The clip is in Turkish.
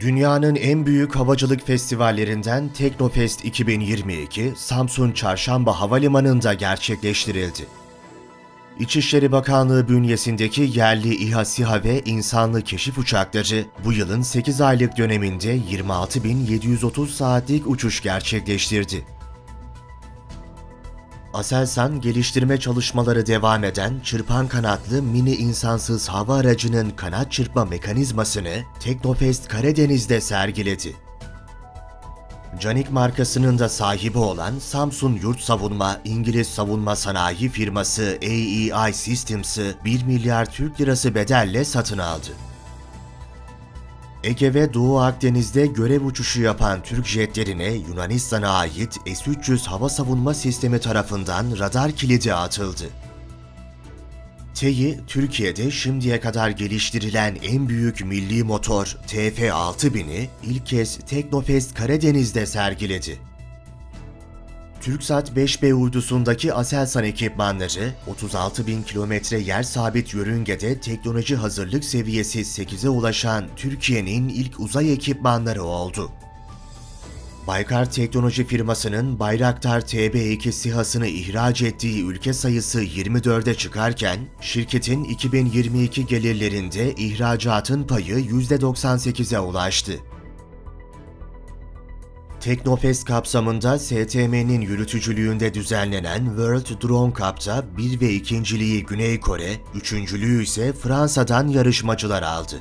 Dünyanın en büyük havacılık festivallerinden Teknofest 2022, Samsun Çarşamba Havalimanı'nda gerçekleştirildi. İçişleri Bakanlığı bünyesindeki yerli İHA SİHA ve insanlı keşif uçakları bu yılın 8 aylık döneminde 26.730 saatlik uçuş gerçekleştirdi. Aselsan geliştirme çalışmaları devam eden çırpan kanatlı mini insansız hava aracının kanat çırpma mekanizmasını Teknofest Karadeniz'de sergiledi. Canik markasının da sahibi olan Samsun Yurt Savunma İngiliz savunma sanayi firması AEI Systems'ı 1 milyar Türk lirası bedelle satın aldı. Ege ve Doğu Akdeniz'de görev uçuşu yapan Türk jetlerine Yunanistan'a ait S-300 hava savunma sistemi tarafından radar kilidi atıldı. TEİ, Türkiye'de şimdiye kadar geliştirilen en büyük milli motor TF6000'i ilk kez Teknofest Karadeniz'de sergiledi. TürkSat 5B uydusundaki Aselsan ekipmanları 36 bin kilometre yer sabit yörüngede teknoloji hazırlık seviyesi 8'e ulaşan Türkiye'nin ilk uzay ekipmanları oldu. Baykar Teknoloji firmasının Bayraktar TB2 SİHA'sını ihraç ettiği ülke sayısı 24'e çıkarken, şirketin 2022 gelirlerinde ihracatın payı %98'e ulaştı. Teknofest kapsamında STM'nin yürütücülüğünde düzenlenen World Drone Cup'ta 1 ve ikinciliği Güney Kore, üçüncülüğü ise Fransa'dan yarışmacılar aldı.